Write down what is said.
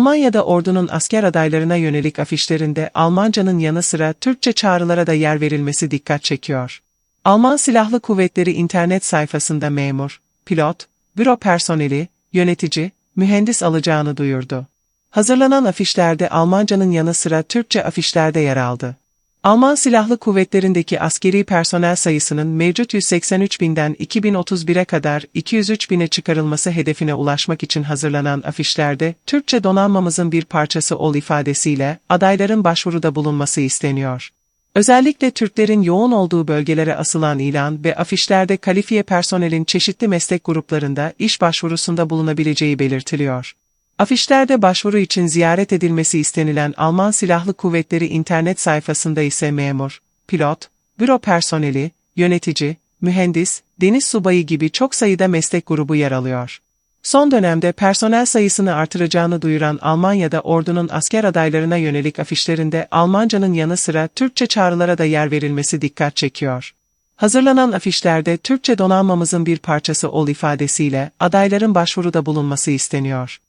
Almanya'da ordunun asker adaylarına yönelik afişlerinde Almancanın yanı sıra Türkçe çağrılara da yer verilmesi dikkat çekiyor. Alman Silahlı Kuvvetleri internet sayfasında memur, pilot, büro personeli, yönetici, mühendis alacağını duyurdu. Hazırlanan afişlerde Almancanın yanı sıra Türkçe afişlerde yer aldı. Alman Silahlı Kuvvetleri'ndeki askeri personel sayısının mevcut 183 binden 2031'e kadar 203 bine çıkarılması hedefine ulaşmak için hazırlanan afişlerde Türkçe donanmamızın bir parçası ol ifadesiyle adayların başvuruda bulunması isteniyor. Özellikle Türklerin yoğun olduğu bölgelere asılan ilan ve afişlerde kalifiye personelin çeşitli meslek gruplarında iş başvurusunda bulunabileceği belirtiliyor. Afişlerde başvuru için ziyaret edilmesi istenilen Alman Silahlı Kuvvetleri internet sayfasında ise memur, pilot, büro personeli, yönetici, mühendis, deniz subayı gibi çok sayıda meslek grubu yer alıyor. Son dönemde personel sayısını artıracağını duyuran Almanya'da ordunun asker adaylarına yönelik afişlerinde Almancanın yanı sıra Türkçe çağrılara da yer verilmesi dikkat çekiyor. Hazırlanan afişlerde Türkçe donanmamızın bir parçası ol ifadesiyle adayların başvuruda bulunması isteniyor.